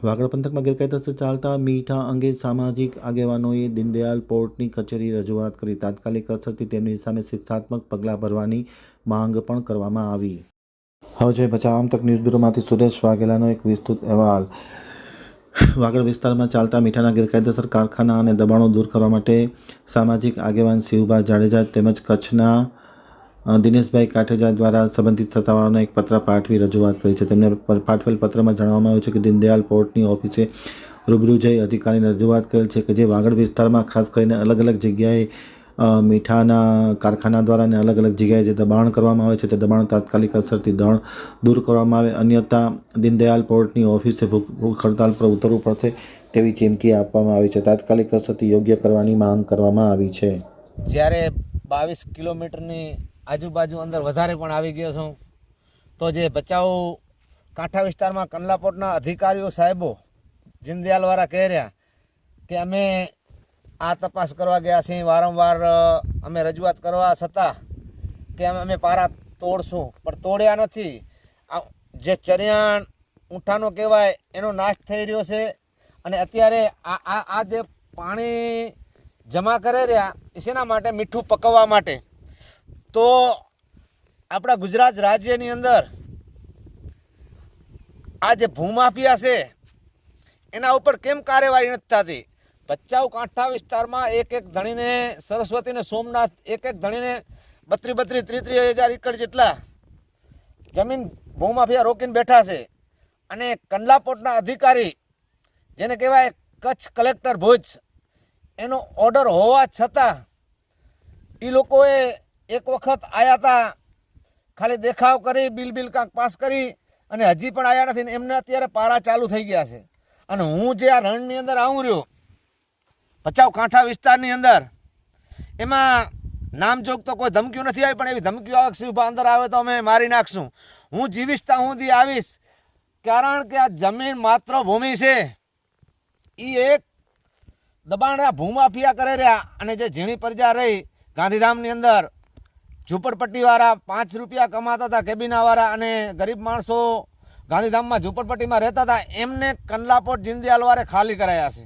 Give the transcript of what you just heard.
વાગડ પંથકમાં ગેરકાયદેસર ચાલતા મીઠા અંગે સામાજિક આગેવાનોએ દીનદયાલ પોર્ટની કચેરી રજૂઆત કરી. તાત્કાલિક અસરથી તેમની સામે શિક્ષાત્મક પગલાં ભરવાની માંગ પણ કરવામાં આવી. હવે જોઈએ બચાવ તક ન્યૂઝ બ્યુરોમાંથી સુરેશ વાઘેલાનો એક વિસ્તૃત અહેવાલ. વાગડ વિસ્તારમાં ચાલતા મીઠાના ગેરકાયદેસર કારખાના અને દબાણો દૂર કરવા માટે સામાજિક આગેવાન શિવભા જાડેજા તેમજ કચ્છના દિનેશભાઈ કાઠેજા દ્વારા સંબંધિત સત્તાવાળાને એક પત્ર પાઠવી રજૂઆત કરી છે. તેમને પાઠવેલ પત્રમાં જણાવવામાં આવ્યું છે કે દીનદયાલ પોર્ટની ઓફિસે રૂબરૂ જઈ અધિકારીને રજૂઆત કરેલ છે કે જે વાગડ વિસ્તારમાં ખાસ કરીને અલગ અલગ જગ્યાએ મીઠાના કારખાના દ્વારા અને અલગ અલગ જગ્યાએ જે દબાણ કરવામાં આવે છે તે દબાણ તાત્કાલિક અસરથી દણ દૂર કરવામાં આવે. અન્યથા, દીનદયાલ પોર્ટની ઓફિસે ભૂખ હડતાલ પર ઉતરવું પડશે તેવી ચીમકી આપવામાં આવી છે. તાત્કાલિક અસરથી યોગ્ય કરવાની માંગ કરવામાં આવી છે. જ્યારે બાવીસ કિલોમીટરની આજુબાજુ અંદર વધારે પણ આવી ગયો છું. તો જે બચાવ કાંઠા વિસ્તારમાં કંડલાપોટના અધિકારીઓ સાહેબો જિંદયાલવાળા કહી રહ્યા કે અમે આ તપાસ કરવા ગયા છીએ, વારંવાર અમે રજૂઆત કરવા છતાં કે અમે પારા તોડશું. પણ તોડ્યા નથી. આ જે ચરિયાણ ઊંઠાનો કહેવાય, એનો નાશ થઈ રહ્યો છે. અને અત્યારે આ આ આ જે પાણી જમા કરે રહ્યા એ શેના માટે? મીઠું પકવવા માટે. તો આપણા ગુજરાત રાજ્યની અંદર આ જે ભૂમાફિયા છે, એના ઉપર કેમ કાર્યવાહી નથી થતી? ભચાઉ કાંઠા વિસ્તારમાં એક એક ધણીને સરસ્વતી ને સોમનાથ, એક એક ધણીને બત્રી બત્રી ત્રી ત્રી હજાર એકર જેટલા જમીન ભૂમાફિયા રોકીને બેઠા છે. અને કંડલાપોટના અધિકારી, જેને કહેવાય કચ્છ કલેક્ટર ભુજ, એનો ઓર્ડર હોવા છતાં એ લોકોએ એક વખત આવ્યા હતા ખાલી દેખાવ કરી બિલ બિલ કાંક પાસ કરી, અને હજી પણ આવ્યા નથી ને એમને અત્યારે પારા ચાલુ થઈ ગયા છે. અને હું જે આ રણની અંદર આવું રહ્યો, ભચાઉ કાંઠા વિસ્તારની અંદર, એમાં નામજોગ તો કોઈ ધમકીઓ નથી આવી, પણ એવી ધમકીઓ આવે શિવભા અંદર આવે તો અમે મારી નાખશું. હું જીવીશ ત્યાં સુધી આવીશ. કારણ કે આ જમીન માત્ર ભૂમિ છે. એ એક દબાણ રહ્યા ભૂમાફિયા કરે રહ્યા અને જે ઝીણી પ્રજા રહી ગાંધીધામની અંદર ઝૂંપડપટ્ટીવાળા પાંચ રૂપિયા કમાતા હતા કેબિનાવાળા અને ગરીબ માણસો ગાંધીધામમાં ઝૂંપડપટ્ટીમાં રહેતા હતા. એમને કંડલાપોટ જીંદયાલવારે ખાલી કરાયા છે.